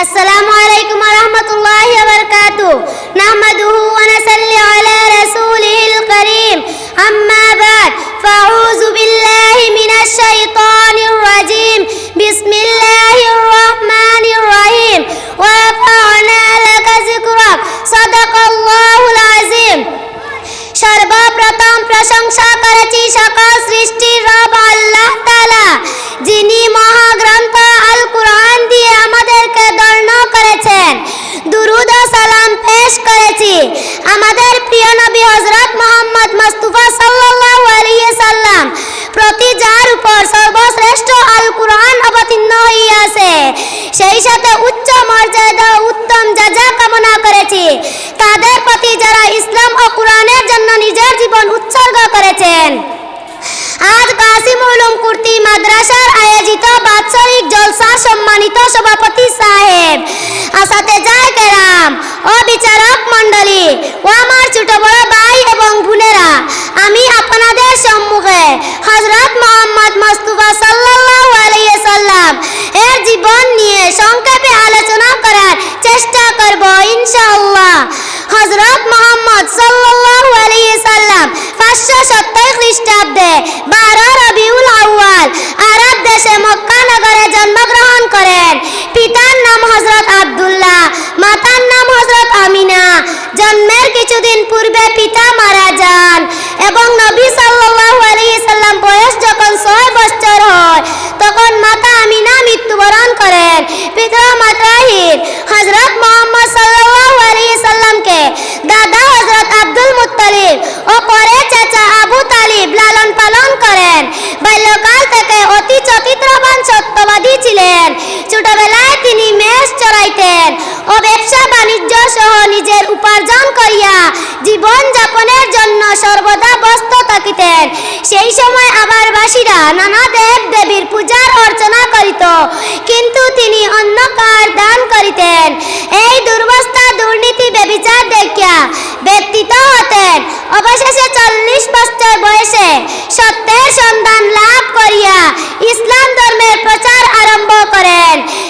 السلام عليكم ورحمة الله وبركاته نحمده ونصلي على رسوله الكريم أما بعد فأعوذ بالله من الشيطان الرجيم بسم الله الرحمن الرحيم ورفعنا لك ذكرك صدق الله العظيم সর্বপ্রথম প্রশংসা করেছি সকল পেশ করেছি। আমাদের প্রিয় নবী হযরত মুহাম্মদ মুস্তাফা সাল্লাল্লাহু আলাইহি সাল্লাম প্রতি যার উপর সর্বশ্রেষ্ঠ আল কুরআন অবতীর্ণ হইয়াছে, সেই সাথে উচ্চ মর্যাদা উত্তম যাজা কামনা করেছি, তাদের প্রতি যারা ইসলাম ও কোরআনের জন্য নিজের জীবন উৎসর্গ করেছেন। আজ কাসিম উলুম কুর্তি মাদ্রাসার আয়োজিত বাৎসরিক জলসা সম্মানিত সভাপতি সাহেব ছোট বড় ভাই এবং বোনেরা। আমি আপনাদের সম্মুখে হযরত মোহাম্মদ মুস্তাফা সাল্লাল্লাহু আলাইহি সাল্লাম এর জীবন নিয়ে সংক্ষেপে আলোচনা করার চেষ্টা করব, ইনশাআল্লাহ। হযরত মোহাম্মদ সাল্লাল্লাহু আলাইহি সাল্লাম 570 খ্রিস্টাব্দে 12 রবিউল আউয়াল আরব দেশে মক্কা নগরে জন্মগ্রহণ করেন। পিতার নাম হযরত আব্দুল্লাহ, মাতার নাম হযরত আমিনা। কিছুদিন পূর্বে পিতা মারা যান এবং নবী সাল্লাল্লাহু আলাইহি সাল্লাম বয়স যখন 6 বছর হয়, তখন মাতা আমিনা মৃত্যুবরণ করেন। পিতা মাতাহির হযরত মুহাম্মদ সাল্লাল্লাহু আলাইহি সাল্লামকে দাদা হযরত আব্দুল মুত্তালিব ও পরে চাচা আবু তালিব লালন পালন করেন। বাল্যকাল থেকে অতি চরিত্রবান সত্যবাদী ছিলেন। ছোটবেলায় তিনি মেষ চড়াইতেন। নিজের উপার্জন করিয়া জীবন যাপনের জন্য সর্বদা ব্যস্ত থাকিতেন। সেই সময় আবার বাসীরা নানা দেব দেবীর পূজার অর্চনা করিত, কিন্তু তিনি অন্য কার দান করিতেন। এই দুর্বস্থা দুর্নীতি বেবিচার দেখিয়া ব্যক্তিত হতেন। অবশেষে চল্লিশ বছর বয়সে সত্যের সন্ধান